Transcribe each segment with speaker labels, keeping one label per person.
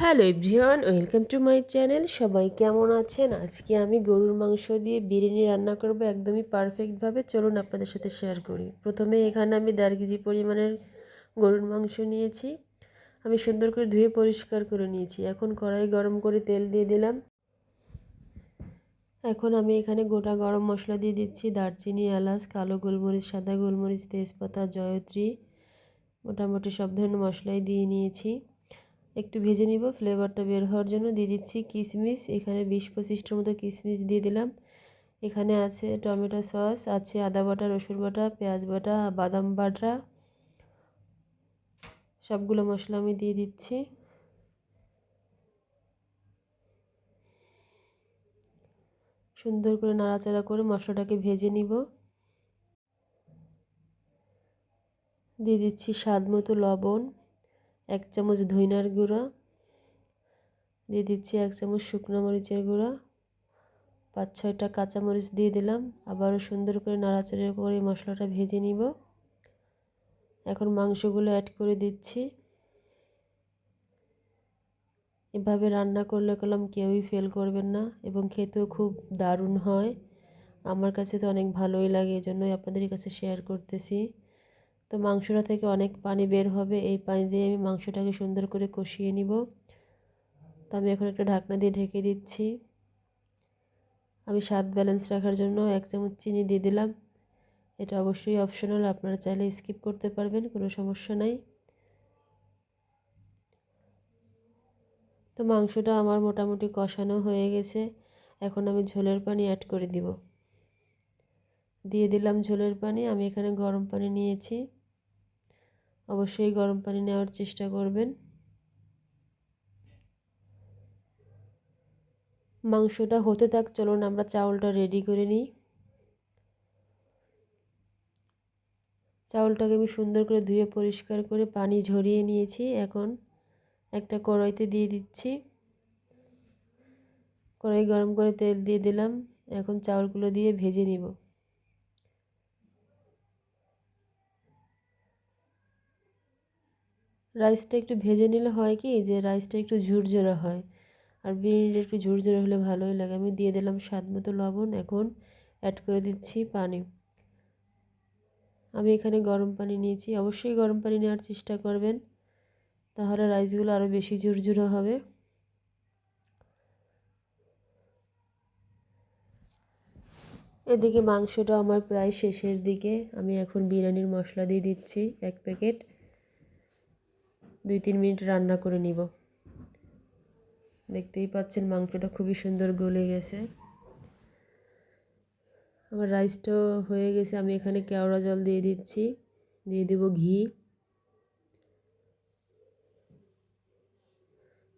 Speaker 1: Hello everyone, welcome to my channel. সবাই কেমন আছেন? আজকে আমি গরুর মাংস দিয়ে বিরিয়ানি রান্না করব একদমই পারফেক্টভাবে চলুন আপনাদের সাথে শেয়ার করি। প্রথমে এখানে আমি দেড় কেজি পরিমাণের গরুর মাংস নিয়েছি। আমি সুন্দর করে ধুয়ে পরিষ্কার করে নিয়েছি। এখন কড়াই গরম করে তেল দিয়ে দিলাম। এখন আমি এখানে গোটা গরম মশলা দিয়ে দিচ্ছি। দারচিনি, এলাচ, কালো গোলমরিচ, সাদা গোলমরিচ, তেজপাতা, জয়ত্রী, মোটামুটি সব ধরনের মশলাই দিয়ে নিয়েছি। একটু ভেজে নিব ফ্লেভারটা বের হওয়ার জন্য দিয়ে দিচ্ছি কিশমিশ এখানে বিশ পঁচিশটার মতো কিশমিশ দিয়ে দিলাম। এখানে আছে টমেটো সস, আছে আদা বাটা, রসুন বাটা, পেঁয়াজ বাটা, বাদাম বাটা, সবগুলো মশলা আমি দিয়ে দিচ্ছি। সুন্দর করে নাড়াচাড়া করে মশলাটাকে ভেজে নিব। দিয়ে দিচ্ছি স্বাদ মতো লবণ। এক চামচ ধইনার গুঁড়া, দিয়ে দিচ্ছি এক চামচ শুকনো মরিচের গুঁড়া, পাঁচ ছয়টা কাঁচামরিচ দিয়ে দিলাম। আবারও সুন্দর করে নাড়াচাড়া করে মশলাটা ভেজে নিব। এখন মাংসগুলো অ্যাড করে দিচ্ছি। এভাবে রান্না করলে করলাম কেউই ফেল করবেন না এবং খেতেও খুব দারুণ হয়। আমার কাছে তো অনেক ভালোই লাগে এই জন্যই আপনাদের কাছে শেয়ার করতেছি। তো মাংসটা থেকে অনেক পানি বের হবে। এই পানি দিয়ে আমি মাংসটাকে সুন্দর করে কষিয়ে নিব। তো আমি এখন একটা ঢাকনা দিয়ে ঢেকে দিচ্ছি। আমি স্বাদ ব্যালেন্স রাখার জন্য এক চামচ চিনি দিয়ে দিলাম। এটা অবশ্যই অপশনাল আপনারা চাইলে স্কিপ করতে পারবেন, কোনো সমস্যা নাই। তো মাংসটা আমার মোটামুটি কষানো হয়ে গেছে। এখন আমি ঝোলের পানি অ্যাড করে দিব। দিয়ে দিলাম ঝোলের পানি, আমি এখানে গরম পানি নিয়েছি। অবশ্যই গরম পানি নেওয়ার চেষ্টা করবেন। মাংসটা হতে থাক, চলুন আমরা চাউলটা রেডি করে নিই। চাউলটাকে আমি সুন্দর করে ধুয়ে পরিষ্কার করে পানি ঝরিয়ে নিয়েছি। এখন একটা কড়াইতে দিয়ে দিচ্ছি। কড়াই গরম করে তেল দিয়ে দিলাম। এখন চাউলগুলো দিয়ে ভেজে নিব। রাইসটা একটু ভেজে নিলে হয় কি, যে রাইসটা একটু ঝুরঝুরে হয়। আর বিরিয়ানিটা একটু ঝুরঝুরে হলে ভালোই লাগে। আমি দিয়ে দিলাম স্বাদ মতো লবণ। এখন অ্যাড করে দিচ্ছি পানি। আমি এখানে গরম পানি নিয়েছি। অবশ্যই গরম পানি নেওয়ার চেষ্টা করবেন, তাহলে রাইসগুলো আরও বেশি ঝুরঝুরে হবে। এদিকে মাংসটা আমার প্রায় শেষের দিকে। আমি এখন বিরিয়ানির মশলা দিয়ে দিচ্ছি এক প্যাকেট। দুই তিন মিনিট রান্না করে নিব। দেখতেই পাচ্ছেন মাংসটা খুবই সুন্দর গলে গেছে। আমার রাইসটাও হয়ে গেছে, আমি এখানে কেওড়া জল দিয়ে দিচ্ছি। দিয়ে দেব ঘি।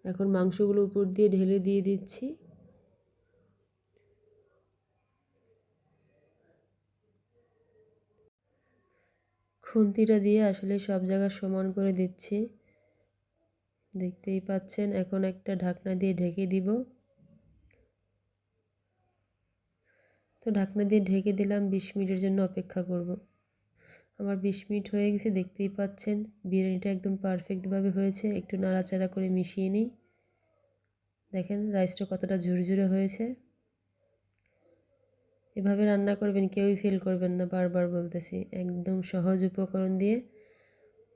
Speaker 1: এখন মাংসগুলো উপর দিয়ে ঢেলে দিয়ে দিচ্ছি। খুন্তিটা দিয়ে আসলে সব জায়গা সমান করে দিচ্ছি। দেখতেই পাচ্ছেন, এখন একটা ঢাকনা দিয়ে ঢেকে দিব। তো ঢাকনা দিয়ে ঢেকে দিলাম, বিশ মিনিটের জন্য অপেক্ষা করব। আমার বিশ মিনিট হয়ে গেছে, দেখতেই পাচ্ছেন, বিরিয়ানিটা একদম পারফেক্টভাবে হয়েছে। একটু নাড়াচাড়া করে মিশিয়ে নিই। দেখেন রাইসটা কতটা ঝুরঝুরে হয়েছে। এভাবে রান্না করবেন, কেউই ফেল করবেন না, বারবার বলতেছি। একদম সহজ উপকরণ দিয়ে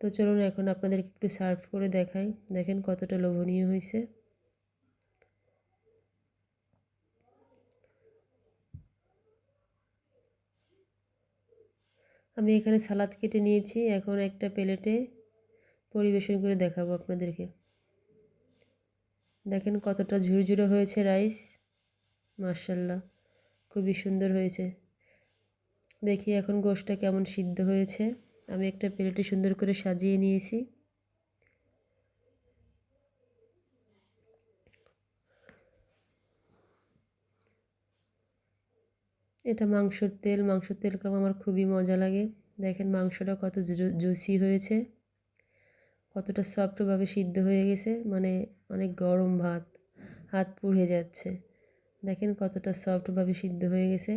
Speaker 1: তো চলুন এখন আপনাদেরকে একটু সার্ভ করে দেখাই। দেখেন কতটা লোভনীয় হয়েছে। আমি এখানে সালাদ কেটে নিয়েছি। এখন একটা প্লেটে পরিবেশন করে দেখাবো আপনাদেরকে। দেখেন কতটা ঝুরঝুরে হয়েছে রাইস। মার্শাল্লাহ খুবই সুন্দর হয়েছে। দেখি এখন গোশটা কেমন সিদ্ধ হয়েছে। আমি একটা প্লেটে সুন্দর করে সাজিয়ে নিয়েছি। এটা মাংসর তেল মাংসর তেল কম আমার খুবই মজা লাগে। দেখেন মাংসটা কত জুসি হয়েছে। কতটা সফটভাবে সিদ্ধ হয়ে গেছে মানে অনেক গরম ভাত, হাত পুড়ে যাচ্ছে। দেখেন কতটা সফটভাবে সিদ্ধ হয়ে গেছে।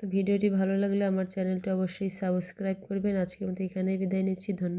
Speaker 1: তো ভিডিওটি ভালো লাগলে আমার চ্যানেলটি অবশ্যই সাবস্ক্রাইব করবেন। আজকের মতো এখানেই বিদায় নিচ্ছি। ধন্যবাদ।